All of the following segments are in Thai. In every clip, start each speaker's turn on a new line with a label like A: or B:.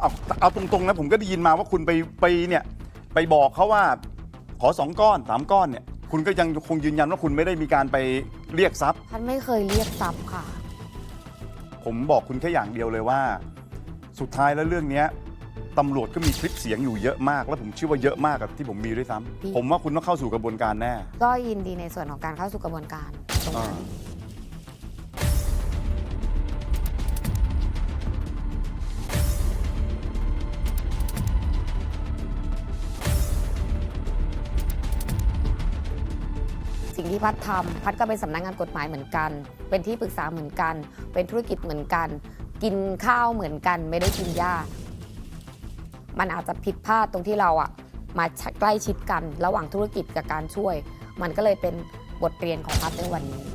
A: เอาเอาตรงๆนะผมก็ได้ยินมาว่าคุณไปไปเนี่ยไปบอกเขาว่าขอสองก้อนสามก้อนเนี่ยคุณก็ยังคงยืนยันว่าคุณไม่ได้มีการไปเรียกทรัพย์
B: พัดไม่เคยเรียกทรัพย์ค่ะ
A: ผมบอกคุณแค่อย่างเดียวเลยว่า สุดท้ายแล้วเรื่องเนี้ยตำรวจก็มีคลิปเสียงอยู่เยอะมาก แล้วผมเชื่อว่าเยอะมากกับที่ผมมีด้วยซ้ำ
B: พี่
A: ผมว่าคุณต้องเข้าสู่กระบวนการแน่
B: ก็ยินดีในส่วนของการเข้าสู่กระบวนการตรงนั้น
A: อ่า
B: ที่พัดทำพัดก็เป็นสำนักงานกฎหมายเหมือนกัน เป็นที่ปรึกษาเหมือนกัน เป็นธุรกิจเหมือนกัน กินข้าวเหมือนกัน ไม่ได้กินยามันอาจจะผิดพลาดตรงที่เราอะมาใกล้ชิดกัน ระหว่างธุรกิจกับการช่วย มันก็เลยเป็นบทเรียนของพัดในวันนี้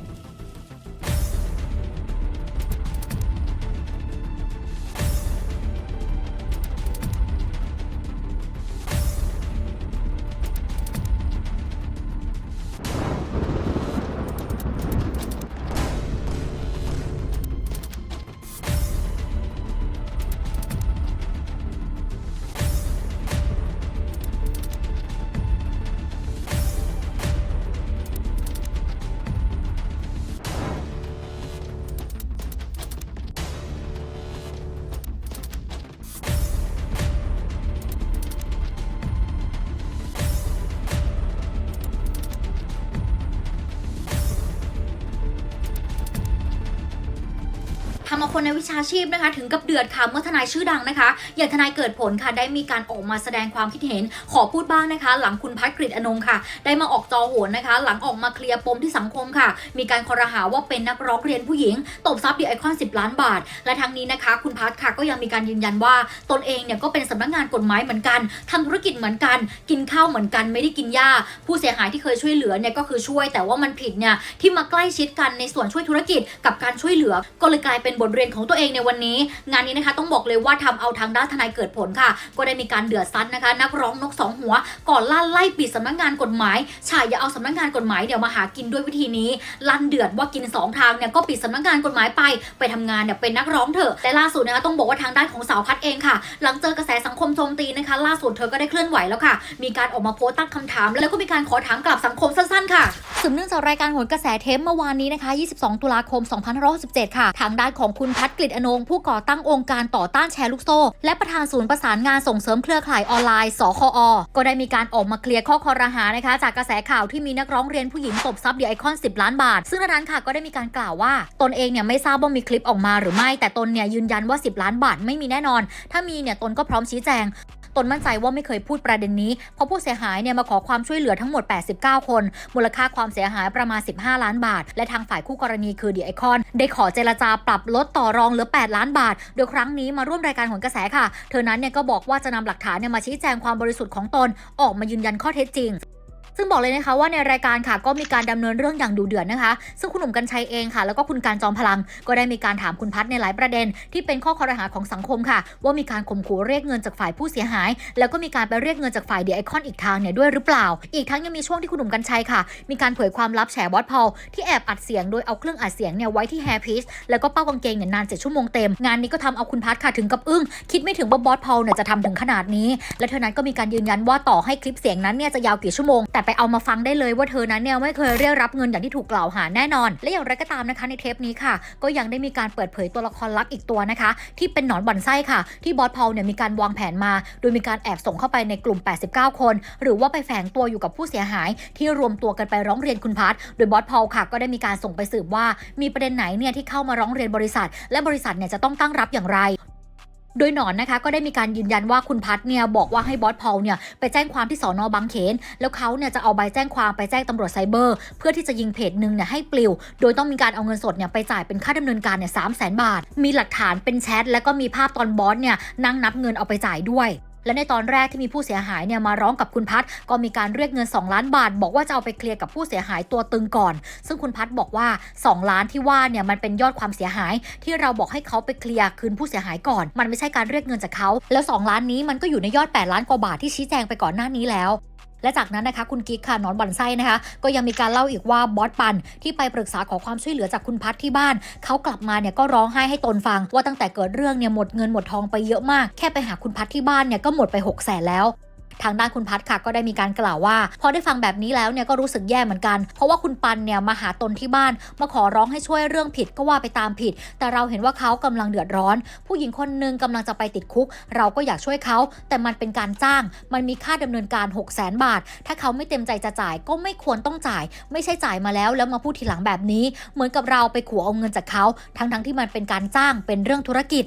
C: ทำเอาคนในวิชาชีพนะคะ ถึงกับเดือดค่ะเมื่อทนายชื่อดังนะคะ อย่างทนายเกิดผลค่ะได้มีการออกมาแสดงความคิดเห็น ขอพูดบ้างนะคะ หลังคุณพัฒกฤษอนงค่ะ ได้มาออกจอโหนนะคะ หลังออกมาเคลียร์ปมที่สังคมค่ะ มีการคอรหาว่าเป็นนักร้องเรียนผู้หญิงตบทรัพย์ดีไอคอน10 ล้านบาท และทั้งนี้นะคะ คุณพัฒค่ะก็ยังมีการยืนยันว่าตนเองเนี่ยก็เป็นสำนักงานกฎหมายเหมือนกันทำธุรกิจเหมือนกัน กินข้าวเหมือนกันไม่ได้กินหญ้าผู้เสียหายที่เคยช่วยเหลือเนี่ยก็คือช่วย แต่ว่ามันผิดเนี่ยที่มาใกล้ชิดกันในส่วนช่วยธุรกิจกับการช่วยเหลือก็เลยกลายเป็นบทเรียนของตัวเองในวันนี้ งานนี้นะคะต้องบอกเลยว่าทำเอาทางด้านทนายเกิดผลค่ะ ก็ได้มีการเดือดซัดนะคะ นักร้องนกสองหัว ก่อนลั่นไล่ปิดสำนักงานกฎหมายฉายอย่าเอาสำนักงานกฎหมายเดี๋ยวมาหากินด้วยวิธีนี้ ลั่นเดือดว่ากินสองทางเนี่ยก็ปิดสำนักงานกฎหมายไปไปทำงานเนี่ยเป็นนักร้องเถอะแต่ล่าสุดนะคะต้องบอกว่าทางด้านของสาวพัดเองค่ะ หลังเจอกระแสสังคมโจมตีนะคะ ล่าสุดเธอก็ได้เคลื่อนไหวแล้วค่ะ มีการออกมาโพสต์ตั้งคำถาม แล้วก็มีการขอถามกลับสังคมสั้นๆค่ะสืบเนื่องจากรายการโหนกระแสเทปเมื่อวานนี้นะคะ 22 ตุลาคม 2567 ค่ะ ทางด้านของคุณพัฒกฤษอนงผู้ก่อตั้งองค์การต่อต้านแชร์ลูกโซ่ และประธานศูนย์ประสานงานส่งเสริมเครือข่ายออนไลน์ สคอ ก็ได้มีการออกมาเคลียร์ข้อคอรหานะคะ จากกระแสข่าวที่มีนักร้องเรียนผู้หญิงตบทรัพย์เดียไอคอน 10 ล้านบาท ซึ่งนนั้นค่ะก็ได้มีการกล่าวว่า ตนเองเนี่ยไม่ทราบว่ามีคลิปออกมาหรือไม่ แต่ตนเนี่ยยืนยันว่า 10 ล้านบาทไม่มีแน่นอน ถ้ามีเนี่ยตนก็พร้อมชี้แจง ตนมั่นใจว่าไม่เคยพูดประเด็นนี้ เพราะผู้เสียหายเนี่ยมาขอความช่วยเหลือทั้งหมด 89 คน มูลค่าความเสียหายประมาณ 15 ล้านบาท และทางฝ่ายคู่กรณีคือดีไอคอน ได้ขอเจรจาปรับลดต่อรองเหลือ 8 ล้านบาท โดยครั้งนี้มาร่วมรายการหนกระแสค่ะ เธอนั้นเนี่ยก็บอกว่าจะนำหลักฐานเนี่ยมาชี้แจงความบริสุทธิ์ของตน ออกมายืนยันข้อเท็จจริง ซึ่งบอกเลยนะคะว่าในรายการค่ะก็มีการดำเนินเรื่องอย่างดูเดือดนะคะ ซึ่งคุณหนุ่มกัญชัยเองค่ะ แล้วก็คุณการจอมพลัง ก็ได้มีการถามคุณพัฒในหลายประเด็น ที่เป็นข้อคอรหาของสังคมค่ะ ว่ามีการข่มขู่เรียกเงินจากฝ่ายผู้เสียหาย แล้วก็มีการไปเรียกเงินจากฝ่ายเดียไอคอนอีกทางเนี่ยด้วยหรือเปล่า อีกทั้งยังมีช่วงที่คุณหนุ่มกัญชัยค่ะ มีการเผยความลับแฉบอสพอลที่แอบอัดเสียงโดยเอาเครื่องอัดเสียงเนี่ยไว้ที่แฮร์พีซแล้วก็เป้ากางเกงเนี่ยนาน7ชั่วโมงเต็มงานนี้ก็ทำเอาคุณพัฒค่ะถึงกับอึ้งคิดไม่ถึงว่าบอสพอลเนี่ยจะทำถึงขนาดนี้ และเธอนั้นก็มีการยืนยันว่าต่อให้คลิปเสียงนั้นเนี่ยจะยาวกี่ชั่วโมงแต่ไปเอามาฟังได้เลยว่าเธอนั้นเนี่ยไม่เคยเรียกรับเงินอย่างที่ถูกกล่าวหาแน่นอน และอย่างไรก็ตามนะคะในเทปนี้ค่ะ ก็ยังได้มีการเปิดเผยตัวละครลับอีกตัวนะคะ ที่เป็นหนอนบ่อนไส้ค่ะ ที่บอสพอลเนี่ยมีการวางแผนมา โดยมีการแอบส่งเข้าไปในกลุ่ม 89 คน หรือว่าไปแฝงตัวอยู่กับผู้เสียหาย ที่รวมตัวกันไปร้องเรียนคุณพัทโดยบอสพอลค่ะ ก็ได้มีการส่งไปสืบว่า มีประเด็นไหนเนี่ยที่เข้ามาร้องเรียนบริษัท และบริษัทเนี่ยจะต้องตั้งรับอย่างไร โดยหนอนนะคะก็ได้มีการยืนยันว่าคุณพัทเนี่ยบอกว่าให้บอสพอลเนี่ยไปแจ้งความที่สอนอบางเขน แล้วเขาเนี่ยจะเอาใบแจ้งความไปแจ้งตำรวจไซเบอร์ เพื่อที่จะยิงเพจหนึ่งเนี่ยให้ปลิว โดยต้องมีการเอาเงินสดเนี่ยไปจ่ายเป็นค่าดำเนินการเนี่ยสามแสนบาท มีหลักฐานเป็นแชทแล้วก็มีภาพตอนบอสเนี่ยนั่งนับเงินเอาไปจ่ายด้วย และในตอนแรกที่มีผู้เสียหายเนี่ยมาร้องกับคุณพัฒก็มีการเรียกเงิน 2 ล้านบาท บอกว่าจะเอาไปเคลียร์กับผู้เสียหายตัวตึงก่อน ซึ่งคุณพัฒบอกว่า 2 ล้านที่ว่าเนี่ยมันเป็นยอดความเสียหาย ที่เราบอกให้เขาไปเคลียร์คืนผู้เสียหายก่อน มันไม่ใช่การเรียกเงินจากเขาแล้ว 2 ล้านนี้มันก็อยู่ในยอด 8 ล้านกว่าบาทที่ชี้แจงไปก่อนหน้านี้แล้ว และจากนั้นนะคะคุณกิ๊กค่ะนอนบันไส้นะคะก็ยังมีการเล่าอีกว่าบอสปันที่ไปปรึกษาขอความช่วยเหลือจากคุณพัทที่บ้าน เขากลับมาเนี่ยก็ร้องไห้ให้ตนฟัง ว่าตั้งแต่เกิดเรื่องเนี่ยหมดเงินหมดทองไปเยอะมาก แค่ไปหาคุณพัทที่บ้านเนี่ยก็หมดไป6กแสนแล้ว ทางด้านคุณพัทค่ะก็ได้มีการกล่าวว่า พอได้ฟังแบบนี้แล้วเนี่ยก็รู้สึกแย่เหมือนกัน เพราะว่าคุณปันเนี่ยมาหาตนที่บ้านมาขอร้องให้ช่วยเรื่องผิดก็ว่าไปตามผิด แต่เราเห็นว่าเขากำลังเดือดร้อน ผู้หญิงคนหนึ่งกำลังจะไปติดคุก เราก็อยากช่วยเขา แต่มันเป็นการจ้าง มันมีค่าดำเนินการ 6 0 0 0 0 0บาท ถ้าเขาไม่เต็มใจจะจ่ายก็ไม่ควรต้องจ่าย ไม่ใช่จ่ายมาแล้วแล้วมาพูดทีหลังแบบนี้ เหมือนกับเราไปขู่เอาเงินจากเขา ทั้งๆที่มันเป็นการจ้างเป็นเรื่องธุรกิจ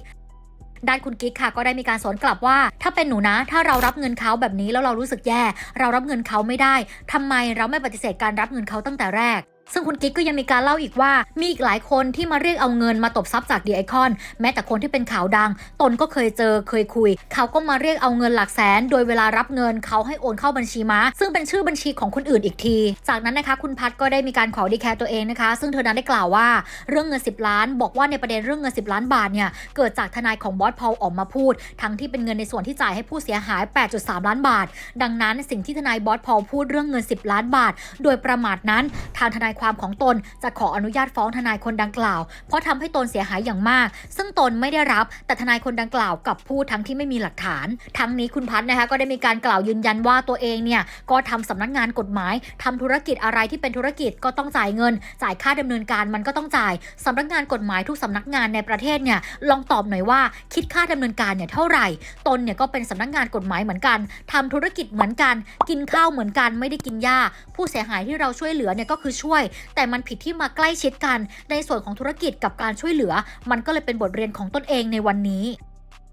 C: ด้านคุณกิ๊กค่ะก็ได้มีการสอนกลับว่า ถ้าเป็นหนูนะ ถ้าเรารับเงินเขาแบบนี้แล้วเรารู้สึกแย่ เรารับเงินเขาไม่ได้ทำไมเราไม่ปฏิเสธการรับเงินเขาตั้งแต่แรก ซึ่งคุณกิ๊กก็ยังมีการเล่าอีกว่า มีอีกหลายคนที่มาเรียกเอาเงินมาตบทรัพย์จากดีไอคอนแม้แต่คนที่เป็นข่าวดัง ตนก็เคยเจอเคยคุย เขาก็มาเรียกเอาเงินหลักแสน โดยเวลารับเงินเขาให้โอนเข้าบัญชีม้า ซึ่งเป็นชื่อบัญชีของคนอื่นอีกที จากนั้นนะคะคุณพัดก็ได้มีการขอดีแคร์ตัวเองนะคะ ซึ่งเธอนั้นได้กล่าวว่าเรื่องเงิน 10 ล้าน บอกว่าในประเด็นเรื่องเงิน 10 ล้านบาทเนี่ยเกิดจากทนายของบอสพอลออกมาพูด ทั้งที่เป็นเงินในส่วนที่จ่ายให้ผู้เสียหาย 8.3 ล้านบาท ดังนั้นสิ่งที่ทนายบอสพอลพูดเรื่องเงิน 10 ล้านบาท โดยประมาทนั้นทางทนายความของตนจะขออนุญาตฟ้องทนายคนดังกล่าว เพราะทำให้ตนเสียหายอย่างมาก ซึ่งตนไม่ได้รับ แต่ทนายคนดังกล่าวกลับพูดทั้งที่ไม่มีหลักฐาน ทั้งนี้คุณพัฒน์นะคะก็ได้มีการกล่าวยืนยันว่าตัวเองเนี่ยก็ทำสำนักงานกฎหมายทำธุรกิจอะไรที่เป็นธุรกิจก็ต้องจ่ายเงิน จ่ายค่าดำเนินการมันก็ต้องจ่ายสำนักงานกฎหมายทุกสำนักงานในประเทศเนี่ยลองตอบหน่อยว่าคิดค่าดำเนินการเนี่ยเท่าไหร่ ตนเนี่ยก็เป็นสำนักงานกฎหมายเหมือนกันทำธุรกิจเหมือนกัน กินข้าวเหมือนกันไม่ได้กินหญ้าผู้เสียหายที่เราช่วยเหลือเนี่ยก็คือช่วยแต่มันผิดที่มาใกล้ชิดกัน ในส่วนของธุรกิจกับการช่วยเหลือ มันก็เลยเป็นบทเรียนของตนเองในวันนี้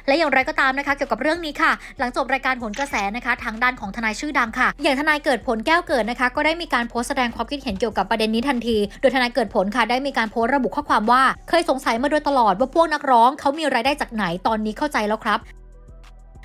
C: และอย่างไรก็ตามนะคะเกี่ยวกับเรื่องนี้ค่ะ หลังจบรายการผลกระแสนะคะ ทางด้านของทนายชื่อดังค่ะ อย่างทนายเกิดผลแก้วเกิดนะคะ ก็ได้มีการโพสต์แสดงความคิดเห็นเกี่ยวกับประเด็นนี้ทันที โดยทนายเกิดผลค่ะได้มีการโพสต์ระบุข้อความว่า เคยสงสัยมาโดยตลอดว่าพวกนักร้องเขามีรายได้จากไหนตอนนี้เข้าใจแล้วครับ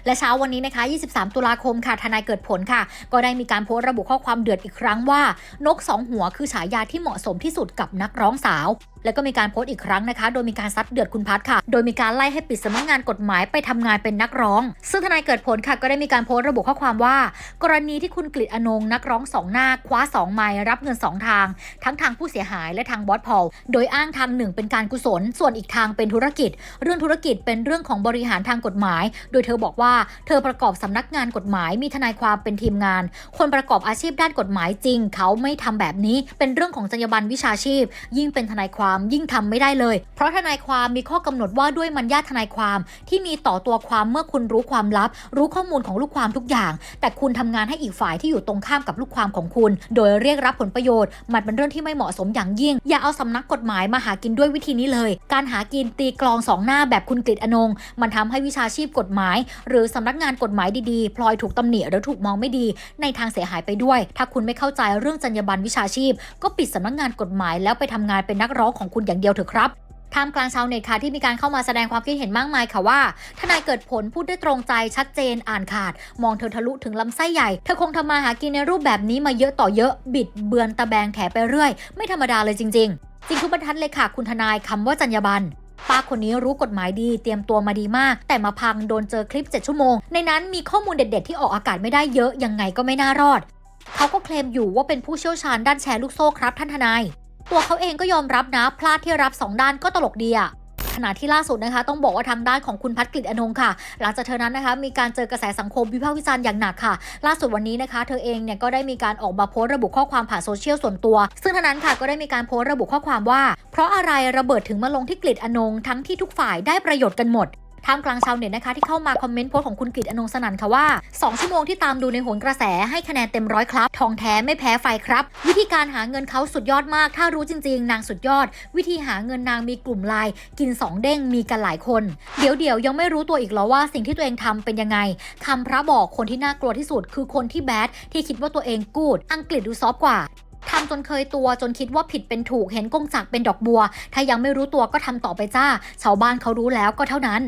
C: และเช้าวันนี้นะคะ 23 ตุลาคมค่ะ ทนายเกิดผลค่ะ ก็ได้มีการโพสต์ระบุข้อความเดือดอีกครั้งว่า นกสองหัวคือฉายาที่เหมาะสมที่สุดกับนักร้องสาวแล้วก็มีการโพสต์อีกครั้งนะคะ โดยมีการซัดเดือดคุณพัทค่ะ โดยมีการไล่ให้ปิดสำนักงานกฎหมายไปทำงานเป็นนักร้อง ซึ่งทนายเกิดผลค่ะก็ได้มีการโพสต์ระบุข้อความว่า กรณีที่คุณกฤษอนงนักร้องสองหน้าคว้าสองไม้รับเงินสองทาง ทั้งทางผู้เสียหายและทางบอสพอลโดยอ้างทางหนึ่งเป็นการกุศล ส่วนอีกทางเป็นธุรกิจ เรื่องธุรกิจเป็นเรื่องของบริหารทางกฎหมาย โดยเธอบอกว่าเธอประกอบสำนักงานกฎหมาย มีทนายความเป็นทีมงาน คนประกอบอาชีพด้านกฎหมายจริง เขาไม่ทำแบบนี้ เป็นเรื่องของจรรยาบรรณวิชาชีพ ยิ่งเป็นทนายความยิ่งทำไม่ได้เลย เพราะทนายความมีข้อกำหนดว่าด้วยมัญญาทนายความที่มีต่อตัวความเมื่อคุณรู้ความลับ รู้ข้อมูลของลูกความทุกอย่าง แต่คุณทำงานให้อีกฝ่ายที่อยู่ตรงข้ามกับลูกความของคุณ โดยเรียกรับผลประโยชน์ มันเป็นเรื่องที่ไม่เหมาะสมอย่างยิ่ง อย่าเอาสำนักกฎหมายมาหากินด้วยวิธีนี้เลย การหากินตีกลองสองหน้าแบบคุณกฤษอนง มันทำให้วิชาชีพกฎหมาย หรือสำนักงานกฎหมายดีๆพลอยถูกตำหนิหรือถูกมองไม่ดี ในทางเสียหายไปด้วย ถ้าคุณไม่เข้าใจเรื่องจรรยาบรรณวิชาชีพ ก็ปิดสำนักงานกฎหมายแล้วไปทำงานเป็นนักร้องของคุณอย่างเดียวเถอะครับท่ามกลางชาวเน็ตค่ะที่มีการเข้ามาแสดงความคิดเห็นมากมายค่ะว่า ทนายเกิดผลพูดได้ตรงใจชัดเจนอ่านขาด มองเธอทะลุถึงลำไส้ใหญ่ เธอคงทำมาหากินในรูปแบบนี้มาเยอะต่อเยอะ บิดเบือนตะแบงแถไปเรื่อย ไม่ธรรมดาเลยจริง ๆ จริงทุกบรรทัดเลยค่ะ คุณทนายคำว่าจรรยาบรรณป้าคนนี้รู้กฎหมายดีเตรียมตัวมาดีมาก แต่มาพังโดนเจอคลิป 7 ชั่วโมง ในนั้นมีข้อมูลเด็ด ๆ ที่ออกอากาศไม่ได้เยอะยังไงก็ไม่น่ารอดเขาก็เคลมอยู่ว่าเป็นผู้เชี่ยวชาญด้านแชร์ลูกโซ่ครับท่านทนาย ตัวเขาเองก็ยอมรับนะ พลาดที่รับสองด้านก็ตลกดีอะขณะที่ล่าสุดนะคะ ต้องบอกว่าทางด้านของคุณพัฒกฤษอนงค์ค่ะ หลังจากเธอนั้นนะคะ มีการเจอกระแสสังคมวิพากษ์วิจารณ์อย่างหนักค่ะ ล่าสุดวันนี้นะคะ เธอเองเนี่ยก็ได้มีการออกมาโพสต์ระบุข้อความผ่านโซเชียลส่วนตัว ซึ่งท่านั้นค่ะก็ได้มีการโพสต์ระบุข้อความว่า เพราะอะไรระเบิดถึงมาลงที่กฤษอนงทั้งที่ทุกฝ่ายได้ประโยชน์กันหมด ท่ามกลางชาวเน็ตนะคะที่เข้ามาคอมเมนต์โพสของคุณกฤษอนงสนั่นค่ะว่า 2 ชั่วโมงที่ตามดูในโหนกระแสให้คะแนนเต็มร้อยครับ ทองแท้ไม่แพ้ไฟครับ วิธีการหาเงินเขาสุดยอดมาก ถ้ารู้จริง ๆ นางสุดยอด วิธีหาเงินนางมีกลุ่มไลน์กิน 2 เด้งมีกันหลายคน เดี๋ยวเดี๋ยวยังไม่รู้ตัวอีกหรอว่าสิ่งที่ตัวเองทำเป็นยังไงคำพระบอกคนที่น่ากลัวที่สุด คือคนที่แบดที่คิดว่าตัวเองกูด อังกฤษดูซอฟกว่าทำจนเคยตัวจนคิดว่าผิดเป็นถูกเห็นกงจักเป็นดอกบัว ถ้ายังไม่รู้ตัวก็ทำต่อไปจ้า ชาวบ้านเขารู้แล้วก็เท่านั้น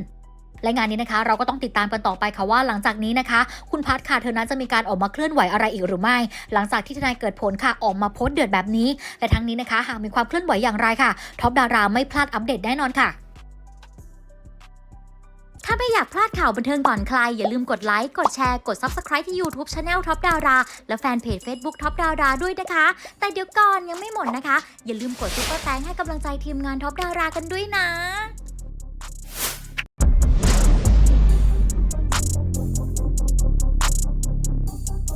C: และงานนี้นะคะเราก็ต้องติดตามกันต่อไปค่ะว่าหลังจากนี้นะคะ คุณพัทค่ะเธอนั้นจะมีการออกมาเคลื่อนไหวอะไรอีกหรือไม่ หลังจากที่ทนายเกิดผลค่ะออกมาโพสต์เดือดแบบนี้และทั้งนี้นะคะ หากมีความเคลื่อนไหวอย่างไรค่ะท็อปดาราไม่พลาดอัปเดตแน่นอนค่ะถ้าไม่อยากพลาดข่าวบันเทิงก่อนใคร อย่าลืมกดไลค์ กดแชร์ กด Subscribe ที่ YouTube Channel Top Dara และแฟนเพจ Facebook Top Dara ด้วยนะคะ แต่เดี๋ยวก่อนยังไม่หมดนะคะ อย่าลืมกดซุปเปอร์แตงให้กำลังใจทีมงาน Top Dara กันด้วยนะ